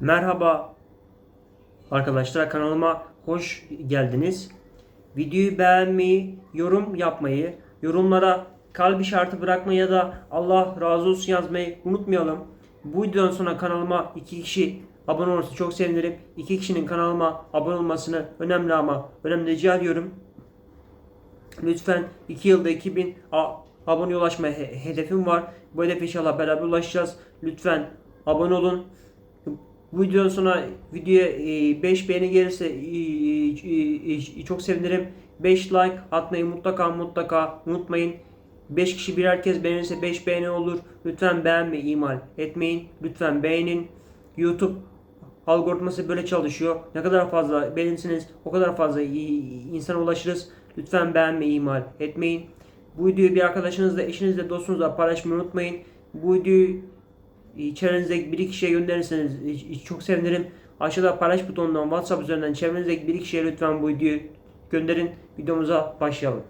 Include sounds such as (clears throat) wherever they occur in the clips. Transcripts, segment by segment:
Merhaba arkadaşlar kanalıma hoş geldiniz. Videoyu beğenmeyi, yorum yapmayı, yorumlara kalp işareti bırakmayı ya da Allah razı olsun yazmayı unutmayalım. Bu videodan sonra kanalıma iki kişi abone olursa çok sevinirim. İki kişinin kanalıma abone olmasını önemli ama önemli rica ediyorum. Lütfen 2 yılda 2000 a- aboneye ulaşma he- hedefim var. Bu hedefe inşallah beraber ulaşacağız. Lütfen abone olun. Bu videodan sonra videoya 5 beğeni gelirse e, e, e, çok sevinirim. 5 like atmayı mutlaka mutlaka unutmayın. 5 kişi birer kez beğenirse 5 beğeni olur. Lütfen beğenme ihmal etmeyin. Lütfen beğenin. YouTube algoritması böyle çalışıyor. Ne kadar fazla beğenirseniz o kadar fazla insana ulaşırız. Lütfen beğenme ihmal etmeyin. Bu videoyu bir arkadaşınızla, eşinizle, dostunuzla paylaşmayı unutmayın. Bu videoyu e, çevrenizdeki bir iki kişiye gönderirseniz e, çok sevinirim. Aşağıda paylaş butonundan WhatsApp üzerinden çevrenizdeki bir iki kişiye lütfen bu videoyu gönderin. Videomuza başlayalım.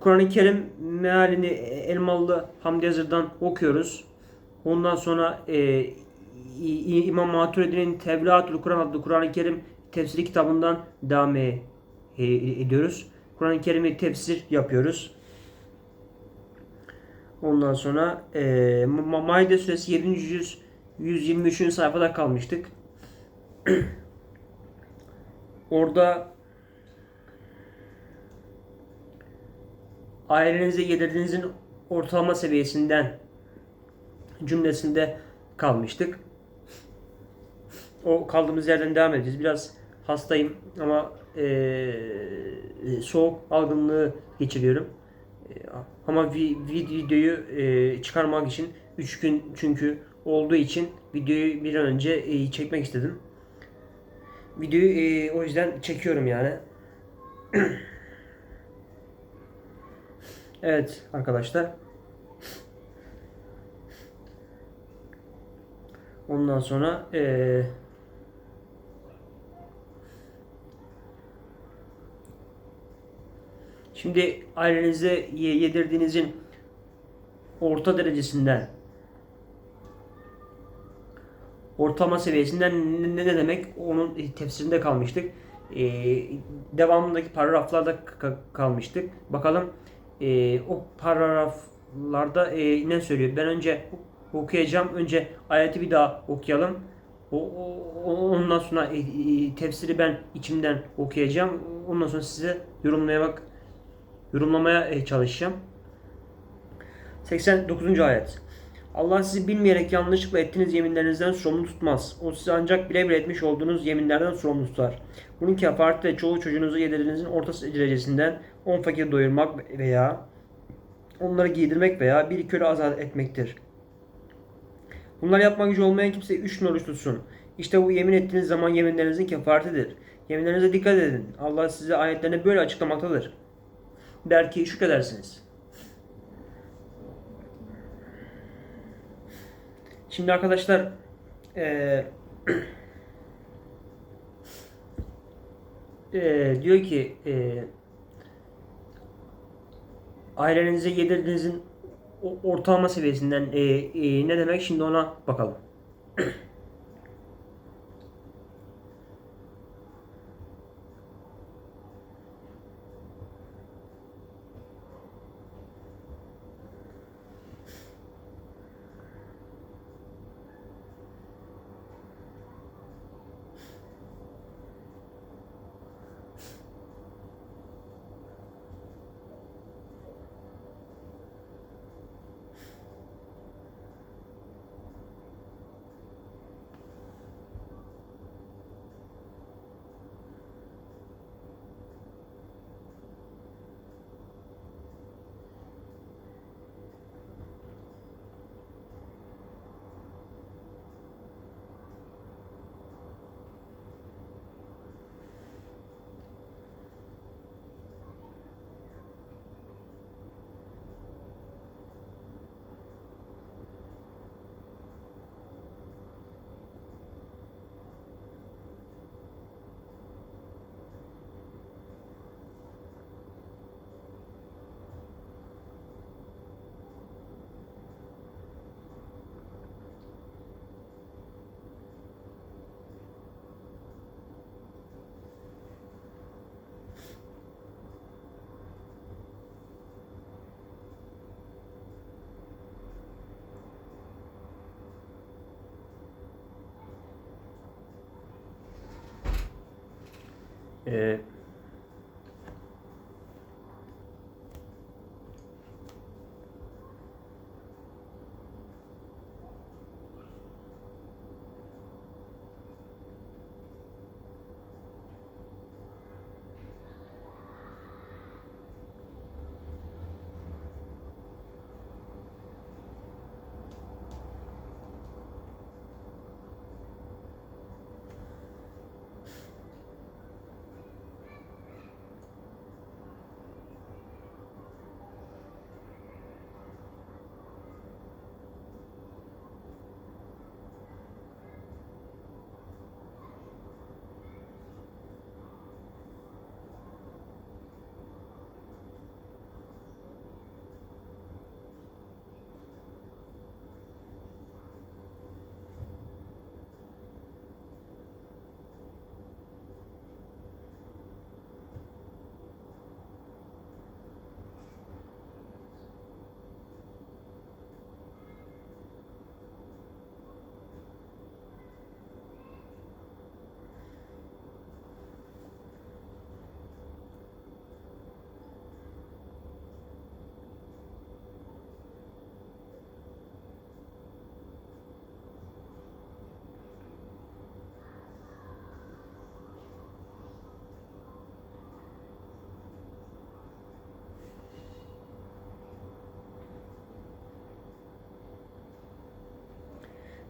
Kur'an-ı Kerim mealini Elmalı Hamdi Yazır'dan okuyoruz. Ondan sonra e, İmam Maturidi'nin Tevratül Kur'an adlı Kur'an-ı Kerim tefsiri kitabından devam e- e- ediyoruz. Kur'an-ı Kerim'i tefsir yapıyoruz. Ondan sonra e, Ma- Maide suresi 7. yüz 123. sayfada kalmıştık. (clears throat) Orada ailenize yedirdiğinizin ortalama seviyesinden cümlesinde kalmıştık. O kaldığımız yerden devam edeceğiz. Biraz hastayım ama eee, soğuk algınlığı geçiriyorum. Eee, ama vi- vi- videoyu eee, çıkarmak için 3 gün çünkü olduğu için videoyu bir an önce eee, çekmek istedim. Videoyu eee, o yüzden çekiyorum yani. (clears throat) evet arkadaşlar. Ondan sonra eee Şimdi ailenize ye- yedirdiğinizin orta derecesinden ortalama seviyesinden ne, ne demek onun tefsirinde kalmıştık. Ee, devamındaki paragraflarda ka- kalmıştık. Bakalım ee, o paragraflarda ee, ne söylüyor? Ben önce okuyacağım. Önce ayeti bir daha okuyalım. O, o- ondan sonra ee, ee, tefsiri ben içimden okuyacağım. Ondan sonra size yorumlayarak yorumlamaya e, çalışacağım. 89. ayet. Allah sizi bilmeyerek yanlışlıkla ettiğiniz yeminlerinizden sorumlu tutmaz. O sizi ancak bile bile etmiş olduğunuz yeminlerden sorumlu tutar. Bunun kefareti de çoğu çocuğunuzu yedirdiğinizin orta derecesinden 10 fakir doyurmak veya onları giydirmek veya bir köle azat etmektir. Bunlar yapmak gücü olmayan kimse 3 gün oruç tutsun. İşte bu yemin ettiğiniz zaman yeminlerinizin kefaretidir. Yeminlerinize dikkat edin. Allah size ayetlerini böyle açıklamaktadır der ki şükredersiniz. Şimdi arkadaşlar eee eee, (clears throat) diyor ki eee ailenize yedirdiğinizin ortalama seviyesinden eee, eee, ne demek şimdi ona bakalım. (clears throat) Ee,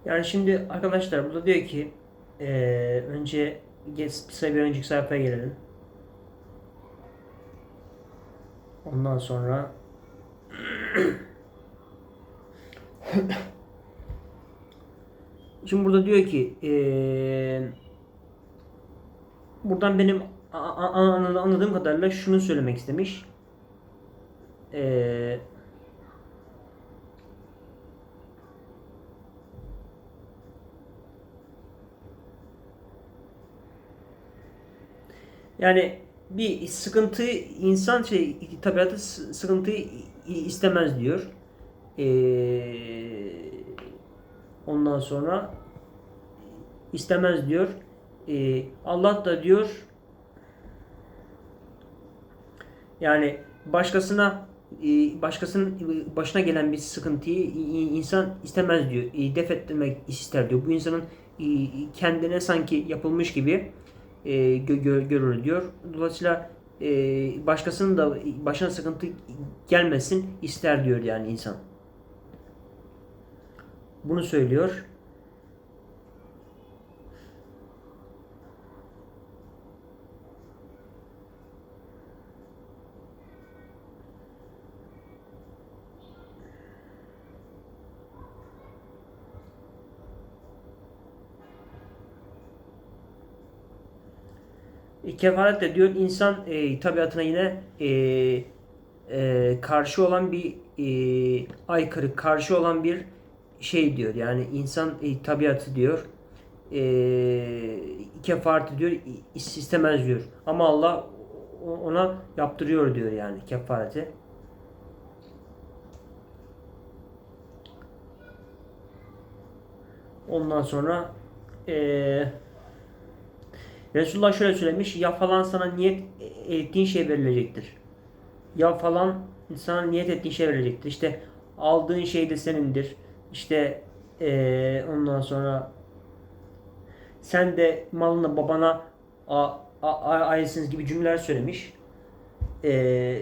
Yani şimdi arkadaşlar burada diyor ki eee, önce bir önceki sayfaya gelelim. Ondan sonra (coughs) Şimdi burada diyor ki eee, buradan benim anladığım kadarıyla şunu söylemek istemiş. Eee Yani bir sıkıntı insan şey tabiatı sı- sıkıntı istemez diyor. Ee, ondan sonra istemez diyor. Ee, Allah da diyor yani başkasına e, başkasının başına gelen bir sıkıntıyı insan istemez diyor. E, Def ettirmek ister diyor. Bu insanın e, kendine sanki yapılmış gibi e, gö- gö- görür diyor. Dolayısıyla e, başkasının da başına sıkıntı gelmesin ister diyor yani insan. Bunu söylüyor. Kefaret de diyor insan e, tabiatına yine e, e, karşı olan bir e, aykırı, karşı olan bir şey diyor. Yani insan e, tabiatı diyor e, kefaret diyor is- istemez diyor. Ama Allah ona yaptırıyor diyor yani kefareti. Ondan sonra eee Resulullah şöyle söylemiş. Ya falan sana niyet ettiğin şey verilecektir. Ya falan sana niyet ettiğin şey verilecektir. İşte aldığın şey de senindir. İşte eee, ondan sonra sen de malını babana a, a, ailesiniz gibi cümleler söylemiş. Eee,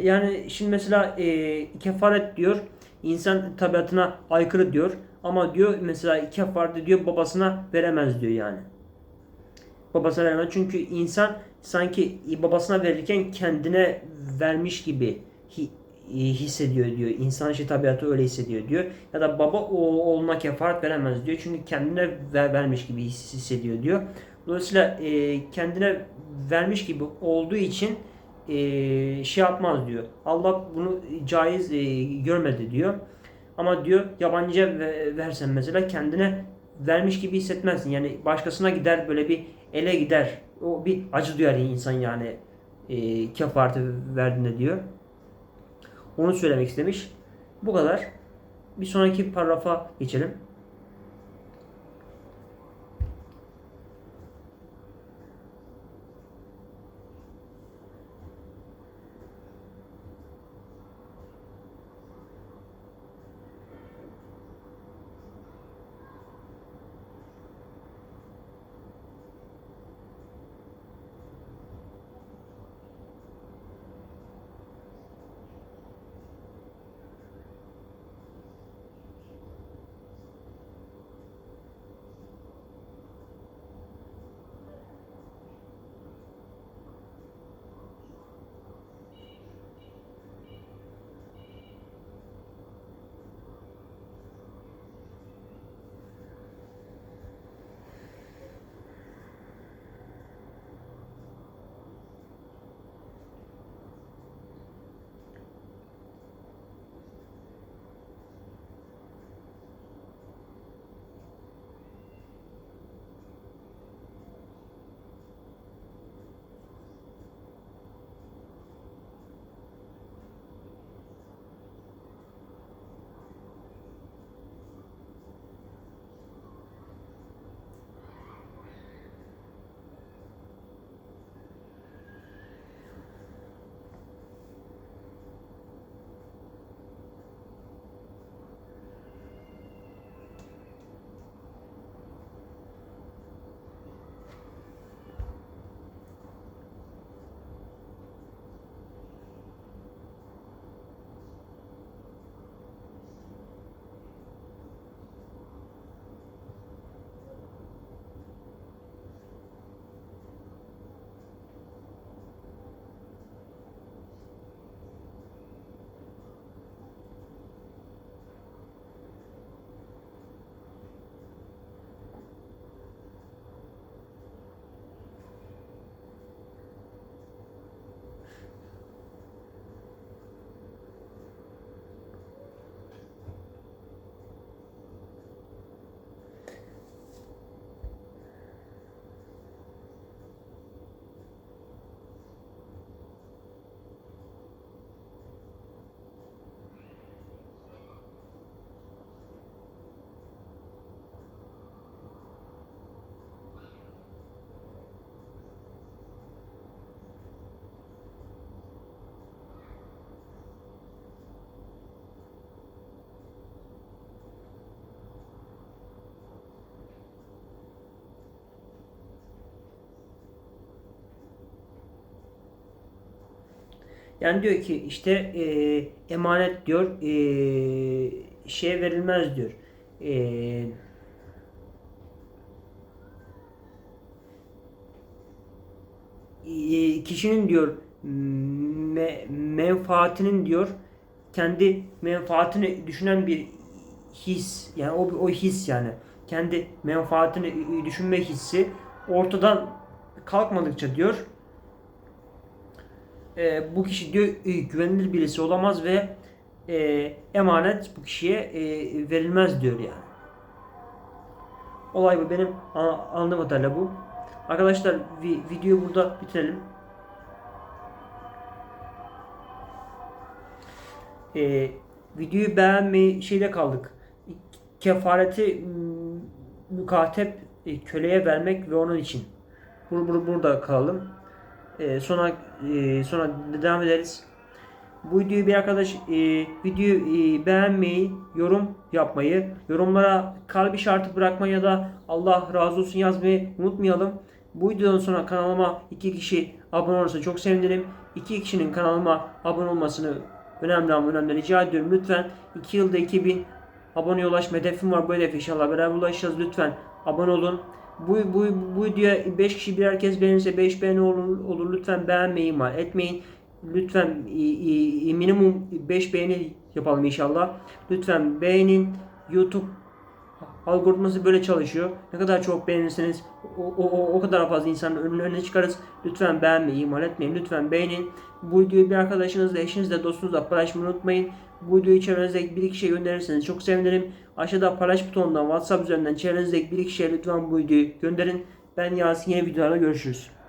yani şimdi mesela eee, kefaret diyor insan tabiatına aykırı diyor ama diyor mesela kefaret diyor babasına veremez diyor yani babasına vermez. Çünkü insan sanki babasına verirken kendine vermiş gibi hi- hissediyor diyor. İnsan şey tabiatı öyle hissediyor diyor. Ya da baba oğluna kefaret veremez diyor. Çünkü kendine ver- vermiş gibi his- hissediyor diyor. Dolayısıyla e, kendine vermiş gibi olduğu için e, şey yapmaz diyor. Allah bunu caiz e, görmedi diyor. Ama diyor yabancıya ve- versen mesela kendine vermiş gibi hissetmezsin. Yani başkasına gider böyle bir ele gider. O bir acı duyar insan yani e, kefareti verdiğinde diyor. Onu söylemek istemiş. Bu kadar. Bir sonraki paragrafa geçelim. Yani diyor ki işte e, emanet diyor e, şeye verilmez diyor. E, e, kişinin diyor me- menfaatinin diyor kendi menfaatini düşünen bir his yani o o his yani kendi menfaatini düşünme hissi ortadan kalkmadıkça diyor e, bu kişi diyor e, güvenilir birisi olamaz ve e, emanet bu kişiye e, verilmez diyor yani. Olay bu benim anladığım kadarıyla bu. Arkadaşlar vi- videoyu burada bitirelim. E, videoyu beğenmeyi şeyde kaldık. Kefareti mükatep e, köleye vermek ve onun için. Bur, bur, burada kalalım. E, sonra e, sonra devam ederiz. Bu videoyu bir arkadaş e, videoyu e, beğenmeyi, yorum yapmayı, yorumlara kalbi şartı bırakmayı ya da Allah razı olsun yazmayı unutmayalım. Bu videodan sonra kanalıma iki kişi abone olursa çok sevinirim. İki kişinin kanalıma abone olmasını önemli ama önemli rica ediyorum. Lütfen 2 yılda 2000 aboneye ulaşma hedefim var. Bu hedefe inşallah beraber ulaşacağız. Lütfen abone olun. Bu, bu, bu videoya 5 kişi birer kez beğenirse 5 beğeni olur, olur. Lütfen beğenmeyi ihmal etmeyin. Lütfen minimum 5 beğeni yapalım inşallah. Lütfen beğenin. YouTube algoritması böyle çalışıyor. Ne kadar çok beğenirseniz o, o, o, kadar fazla insanın önüne, önüne çıkarız. Lütfen beğenmeyi ihmal etmeyin. Lütfen beğenin. Bu videoyu bir arkadaşınızla, eşinizle, dostunuzla paylaşmayı unutmayın. Bu videoyu çevrenizdeki bir kişiye gönderirseniz çok sevinirim. Aşağıda paylaş butonundan WhatsApp üzerinden çevrenizdeki bir kişiye lütfen bu videoyu gönderin. Ben Yasin yeni videolarda görüşürüz.